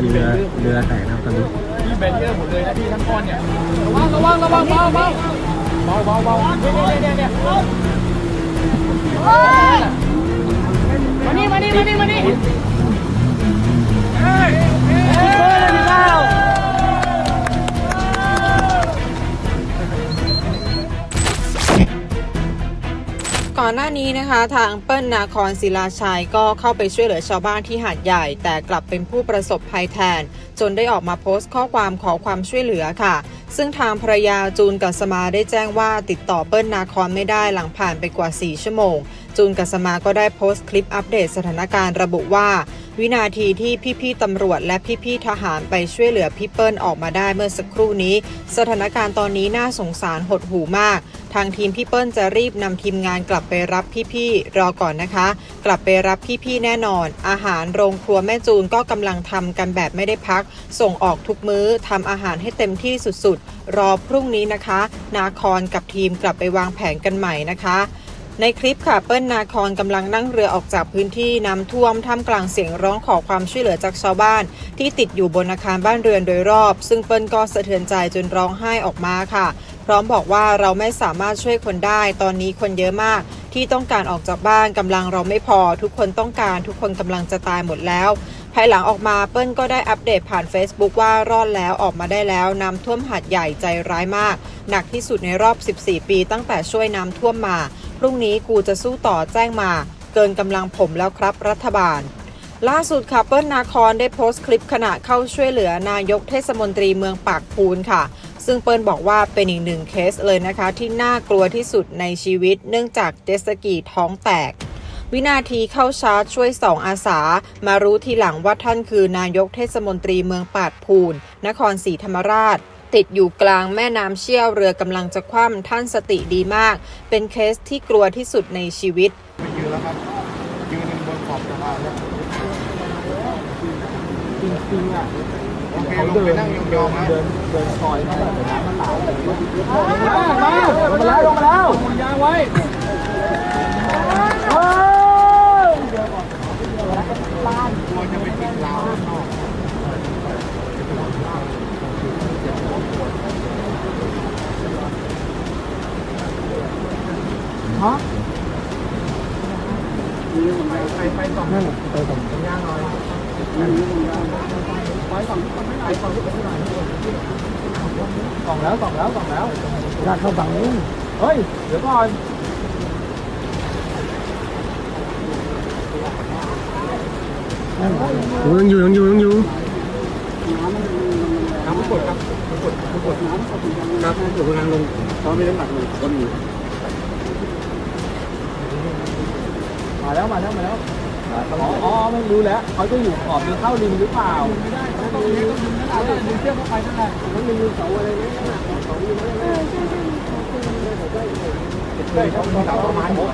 มีเรือเรือแตกนะครับตอนนี้พี่เบนเยอร์หมดเลยนะพี่ทั้งก้อนเนี่ยระวังระวังระวังเบาเบาเบาเบาเบาเดี๋ยวเดี๋ยวเดี๋ยวมานี่มานี่มานี่มานี่ ก่อนหน้านี้นะคะ ทางเปิ้ลนาคอนศิลาชัยก็เข้าไปช่วยเหลือชาวบ้านที่หาดใหญ่ แต่กลับเป็นผู้ประสบภัยแทน จนได้ออกมาโพสต์ข้อความขอความช่วยเหลือค่ะ ซึ่งทางภรรยาจูนกัสมาได้แจ้งว่าติดต่อเปิ้ลนาคอนไม่ได้หลังผ่านไปกว่า 4 ชั่วโมง จูนกัสมาก็ได้โพสต์คลิปอัปเดตสถานการณ์ระบุว่า วินาทีที่พี่ๆตำรวจและพี่ๆทหารไปช่วยเหลือพี่เปิ้ลออกมาได้เมื่อสักครู่นี้ สถานการณ์ตอนนี้น่าสงสารหดหูมาก ทางทีมพี่เปิ้ลจะรีบนำทีมงานกลับไปรับพี่ๆรอก่อนนะคะ กลับไปรับพี่ๆแน่นอน อาหารโรงครัวแม่จูนก็กำลังทำกันแบบไม่ได้พัก ส่งออกทุกมื้อทำอาหารให้เต็มที่สุดๆ รอพรุ่งนี้นะคะ นาคอนกับทีมกลับไปวางแผนกันใหม่นะคะ ในคลิปค่ะเปิ้ลนาคอนกำลังนั่งเรือออกจากพื้นที่น้ำท่วมท่ามกลางเสียงร้องขอความช่วยเหลือจากชาวบ้าน ที่ติดอยู่บนอาคารบ้านเรือนโดยรอบ ซึ่งเปิ้ลก็สะเทือนใจจนร้องไห้ออกมาค่ะ พร้อมบอกว่าเราไม่สามารถช่วยคนได้ ตอนนี้คนเยอะมาก ที่ต้องการออกจากบ้านกำลังเราไม่พอ ทุกคนต้องการทุกคนกำลังจะตายหมดแล้วภายหลังออกมาเปิ้ลก็ได้อัปเดตผ่าน Facebook ว่ารอดแล้วออกมาได้แล้วน้ำท่วมหาดใหญ่ใจร้ายมาก หนักที่สุดในรอบ 14 ปีตั้งแต่ช่วยน้ำท่วมมา พรุ่งนี้กูจะสู้ต่อแจ้งมา เกินกำลังผมแล้วครับรัฐบาล ล่าสุดค่ะเปิ้ลนาคอนได้โพสต์คลิปขณะเข้าช่วยเหลือนายกเทศมนตรีเมืองปากพูนค่ะ ซึ่งเปิ้ลบอกว่าเป็นอีกหนึ่งเคสเลยนะคะ ที่น่ากลัวที่สุดในชีวิต เนื่องจากเจตสกีท้องแตกวินาทีเข้าชาร์จช่วยสองอาสา มารู้ทีหลังว่าท่านคือนายกเทศมนตรีเมืองปาดพูน นครศรีธรรมราช ติดอยู่กลางแม่น้ำเชี่ยวเรือกำลังจะคว่ำท่านสติดีมาก เป็นเคสที่กลัวที่สุดในชีวิตยืนแล้วครับ ยืนบนขอบสะพานแล้วจริงๆอะโอเคลงไปนั่งยองๆนะเดินเดินซอยมาแบบน้ำมันไหลเลยมาลงมาแล้วลงมาแล้วยางไว้เฮ้ยกลัวจะไปติดราวข้างนอก ฮะไปไปสองนั่นไปสองย่างหน่อยไปสองคนไม่ไหวสองคนไม่ไหวส่องแล้วสองแล้วสองแล้วลากเข้าฝั่งนู้นเฮ้ย เดี๋ยวก่อนยังอยู่ยังอยู่ยังอยู่น้ำมันกดครับมันกดมันกดน้ำครับอยู่กำลังลงตอนไม่ได้หนักเลยคนอยู่ มาแล้วมาแล้วมาแล้วอ๋ออ๋อไม่รู้แล้วเขาจะอยู่ขอบหรือเข้าริมหรือเปล่าไม่ได้ต้องเลี้ยงต้องดึงนั่นแหละดึงเชือกเข้าไปนั่นแหละมันมีเสาอะไรไหมเสาอยู่ไหมเออใช่ใช่ใช่เขามีเสาประมาณหมด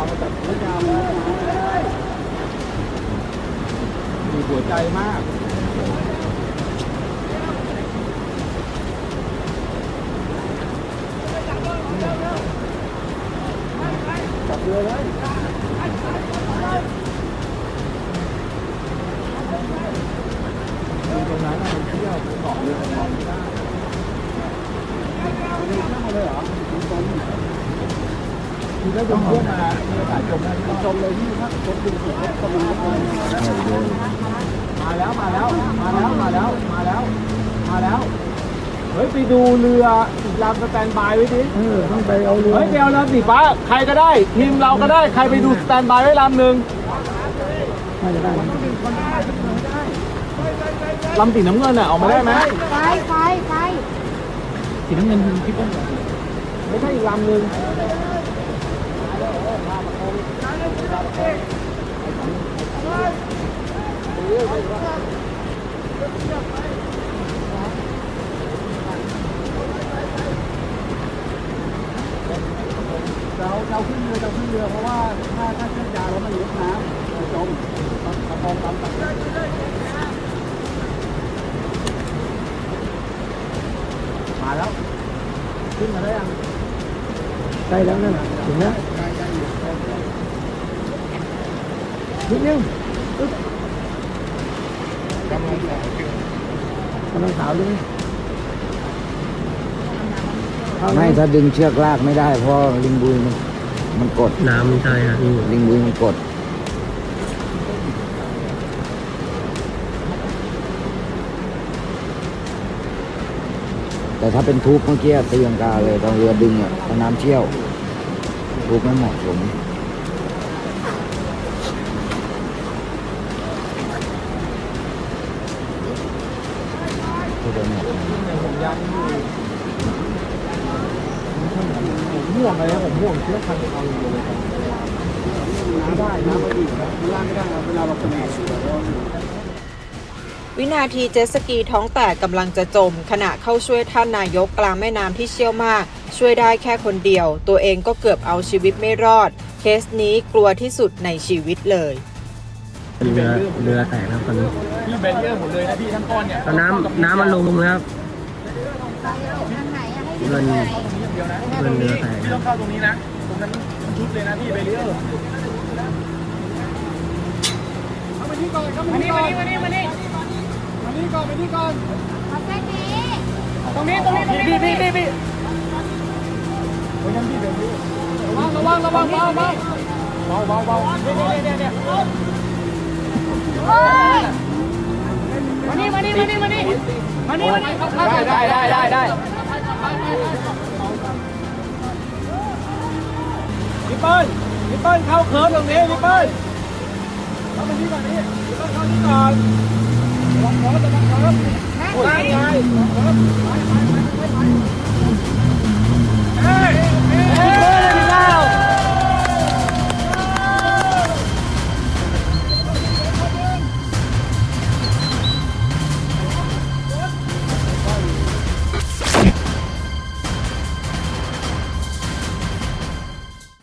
มีหัวใจมากจับเรือเลยตรงนั้นมันเที่ยวเกาะเรือเกาะไม่ได้เลยเหรอ คือถ้าจมเพื่อนมามีโอกาสจมได้จมเลยที่ถ้าจมดึงสุดก็มามาแล้วมาแล้วมาแล้วมาแล้วมาแล้วมาแล้วเฮ้ยไปดูเรืออีกลำสแตนบายไว้ดิเออต้องไปเอาเรือเฮ้ยไปเอาลำสีฟ้าใครก็ได้ ทีมเราก็ได้ใครไปดูสแตนบายไว้ลำหนึ่งน่าจะได้ลำสีน้ำเงินอะออกมาได้ไหมไฟไฟไฟสีน้ำเงินพี่เปิ้ลไม่ใช่อีกลำหนึ่ง เราเราขึ้นเรือเราขึ้นเรือเพราะว่าถ้าถ้าเชือกยาวแล้วมันลึกน้ำจมประคองตามตัดมาแล้ว ขึ้นมาได้ยังได้แล้วนั่นน่ะถึงแล้ว นิดนึงอึ๊บกำลังสาวขึ้นกำลังสาวเลยเข้าไม่ถ้าดึงเชือกลากไม่ได้ เพราะลิงบุยมันมันกด น้ำมันใช่ฮะพี่ลิงบุยมันกดแต่ถ้าเป็นทูบเมื่อกี้ตีลังกาเลยตอนเรือดึงอะตอนน้ำเชี่ยวทูบไม่เหมาะสม ทูบไม่เหมาะสมผมยังอยู่ผมห่วงเลยนะผมห่วงเชือกพันเอาอยู่เลยครับน้ำได้น้ำไมันอยู่นะมันล่างไม่ได้เวลาเราเป็นเหตุแล้ววินาทีเจ็ตสกีท้องแตกกำลังจะจม ขณะเข้าช่วยท่านนายกกลางแม่น้ำที่เชี่ยวมาก ช่วยได้แค่คนเดียว ตัวเองก็เกือบเอาชีวิตไม่รอด เคสนี้กลัวที่สุดในชีวิตเลย เรือเรือแตกแล้วตอนนี้พี่เบรเยอร์หมดเลยนะพี่ทั้งก้อนเนี่ยตอนน้ำน้ำมันลงแล้วครับเงินเดียวนะเงินเรือแตกพี่ต้องเข้าตรงนี้นะตรงนั้นมันชุดเลยนะพี่เบรเยอร์มานี่ก่อนมานี่มานี่มานี่มานี่มานี่ก่อนมานี่ก่อนตรงนี้ตรงนี้ตรงนี้พี่พี่พี่พี่โอ้ยนั่นพี่เบรเยอร์ระวังระวังระวังเบาเบาเบาเบาเบาเนี่ยเนี่ยเนี่ยเนี่ยม มานี่ได้ได้ได้ได้ได้พี่เปิ้ลพี่เปิ้ลเข้าเคิร์ฟตรงนี้พี่เปิ้ลเข้าไปที่ก่อนนี้พี่เปิ้ลเข้าที่ก่อนลองเคิร์ฟลองเคิร์ฟได้ไงลองเคิร์ฟไปไปไปไปไปเฮ้ยเฮ้ยพี่เปิ้ลพี่เปิ้ล